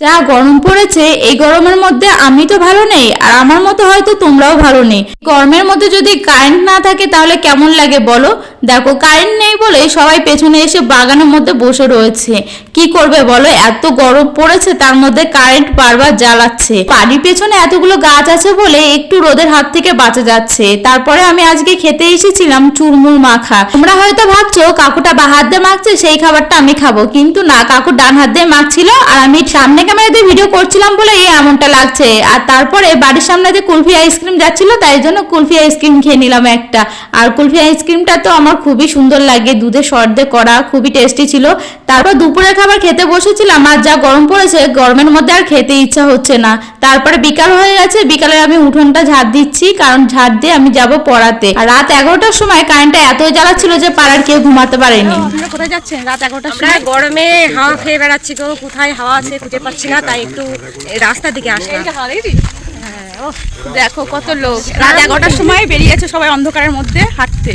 যা গরম পড়েছে, এই গরমের মধ্যে আমি তো ভালো নেই, আর আমার মতো হয়তো তোমরাও ভালো নেই। গরমের মধ্যে যদি কারেন্ট না থাকে, তাহলে কেমন লাগে বলো? দেখো, কারেন্ট নেই বলে সবাই পেছনে এসে বাগানের মধ্যে বসে রয়েছে। কি করবে বলো? এত গরম পড়েছে, তার মধ্যে কারেন্ট বারবার জ্বালাচ্ছে। বাড়ির পেছনে এতগুলো গাছ আছে বলে একটু রোদের হাত থেকে বাঁচা যাচ্ছে। তারপরে আমি আজকে খেতে এসেছিলাম চুরমুর মাখা। তোমরা হয়তো ভাবছ, কাকুটা বা হাত দিয়ে মাখছে, সেই খাবারটা আমি খাব। কিন্তু না, কাকু ডান হাত দিয়ে মাখছিল, আর আমি সামনে ক্যামেরা দিয়ে ভিডিও করছিলাম বলে এই এমনটা লাগছে। আর তারপরে বাড়ির সামনে যে কুলফি আইসক্রিম যাচ্ছিল তাই জন্য কুলফি আইসক্রিম খেয়ে নিলাম একটা। আর কুলফি আইসক্রিমটা তো আমার খুবই সুন্দর লাগে দুধে সর্দে করা খুবই টেস্টি ছিল। তারপর দুপুরের খাবার খেতে বসেছিলাম আর যা গরম পড়েছে গরমের মধ্যে আর খেতে ইচ্ছা হচ্ছে না। তারপরে বিকাল হয়ে গেছে বিকালে আমি উঠোনটা ঝাড় দিচ্ছি কারণ ঝাড় দিয়ে আমি যাব পড়াতে। আর রাত এগারোটার সময় কারেন্টটা এত জ্বালাচ্ছিল যে পাড়ার কেউ ঘুমাতে পারেনি। কোথায় যাচ্ছেন? রাত এগারোটার সময়? গরমে হাওয়া খেয়ে বেড়াচ্ছি তো কোথায় হাওয়া আছে খুঁজে পাচ্ছি না তাই একটু রাস্তার দিকে আসলাম। দেখো কত লোক। রাত এগারোটার সময় বেরিয়েছে সবাই অন্ধকারের মধ্যে হাঁটতে।